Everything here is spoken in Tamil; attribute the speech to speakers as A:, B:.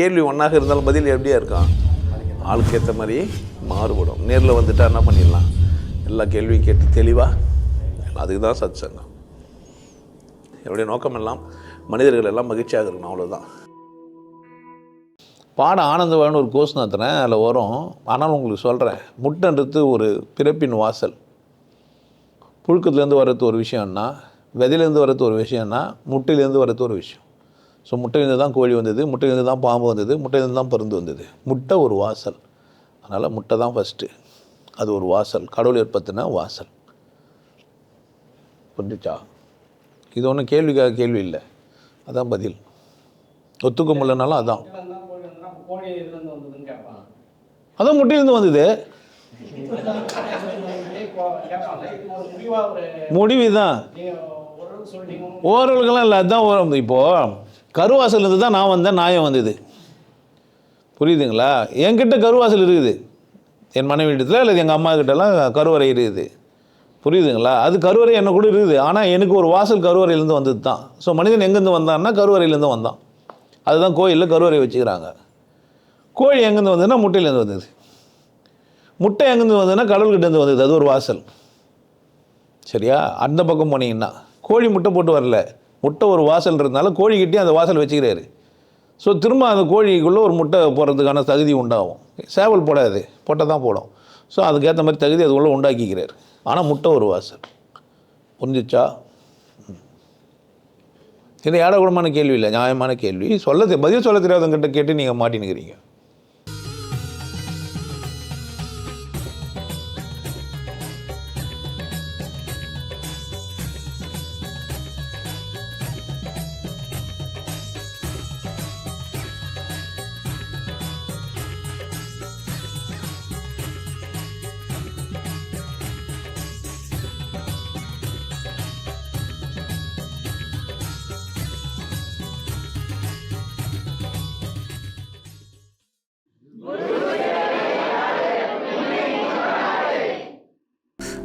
A: கேள்வி ஒன்றாக இருந்தாலும் பதில் எப்படியா இருக்கான் ஆளுக்கு ஏற்ற மாதிரி மாறுபடும். நேரில் வந்துட்டா என்ன பண்ணிடலாம்? எல்லா கேள்வியும் கேட்டு தெளிவாக அதுக்கு தான் சத் சங்கம் என்னுடைய நோக்கம் எல்லாம் மனிதர்கள் எல்லாம் மகிழ்ச்சியாக இருக்கணும் அவ்வளோதான் பாடம் ஆனந்தவான்னு ஒரு கோர்ஸ் நடத்துகிறேன் அதில் வரும். ஆனால் உங்களுக்கு சொல்கிறேன் முட்டன்றது ஒரு பிறப்பின் வாசல். புழுக்கத்துலேருந்து வர்றது ஒரு விஷயம்னா விதையிலேருந்து வர்றது ஒரு விஷயம்னா முட்டையிலேருந்து வர்றது ஒரு விஷயம். ஸோ முட்டையிலேருந்து தான் கோழி வந்தது முட்டையிலேருந்து தான் பாம்பு வந்தது முட்டையிலேருந்து தான் பருந்து வந்தது. முட்டை ஒரு வாசல். அதனால் முட்டை தான் ஃபஸ்ட்டு அது ஒரு வாசல். கடவுள் ஏற்படுத்தின வாசல். புரிஞ்சுச்சா? இது ஒன்றும் கேள்விக்காக கேள்வி இல்லை. அதான் பதில். ஒத்துக்க முடியலனாலும் அதான். அதான் முட்டையிலேருந்து வந்தது.
B: முடிவா
A: தான் ஓரளவுக்கெல்லாம் இல்லை அதுதான் ஓரம். இப்போது கருவாசல்லேருந்து தான் நான் வந்தேன் நாயம் வந்தது. புரியுதுங்களா? என்கிட்ட கருவாசல் இருக்குது. என் மனைவி இடத்துல அல்லது எங்கள் அம்மா கிட்டலாம் கருவறை இருக்குது. புரியுதுங்களா? அது கருவறை என்ன கூட இருக்குது. ஆனால் எனக்கு ஒரு வாசல் கருவறையிலேருந்து வந்தது தான் ஸோ மனிதன் எங்கேருந்து வந்தான்னா கருவறையிலேருந்து வந்தான். அதுதான் கோயிலில் கருவறை வச்சுக்கிறாங்க. கோழி எங்கேருந்து வந்ததுன்னா முட்டையிலேருந்து வந்தது. முட்டை எங்கேருந்து வந்ததுன்னா கடவுள்கிட்டேருந்து வந்தது. அது ஒரு வாசல். சரியா? அந்த பக்கம் போனீங்கன்னா. கோழி முட்டை போட்டு வரல. முட்டை ஒரு வாசல்ன்றதுனால கட்டி அந்த வாசல் வச்சுக்கிறாரு. ஸோ திரும்ப அந்த கோழிக்குள்ளே ஒரு முட்டை போடுறதுக்கான தகுதி உண்டாகும். சேவல் போடாது போட்டால் தான் போடும். ஸோ அதுக்கேற்ற மாதிரி தகுதி அது உண்டாக்கிக்கிறார். ஆனால் முட்டை ஒரு வாசல். புரிஞ்சிச்சா? ம். இது ஏடகுடமான கேள்வி இல்லை நியாயமான கேள்வி. சொல்ல பதில் சொல்ல தெரியாதவங்கிட்ட கேட்டு நீங்கள் மாட்டினுக்கிறீங்க.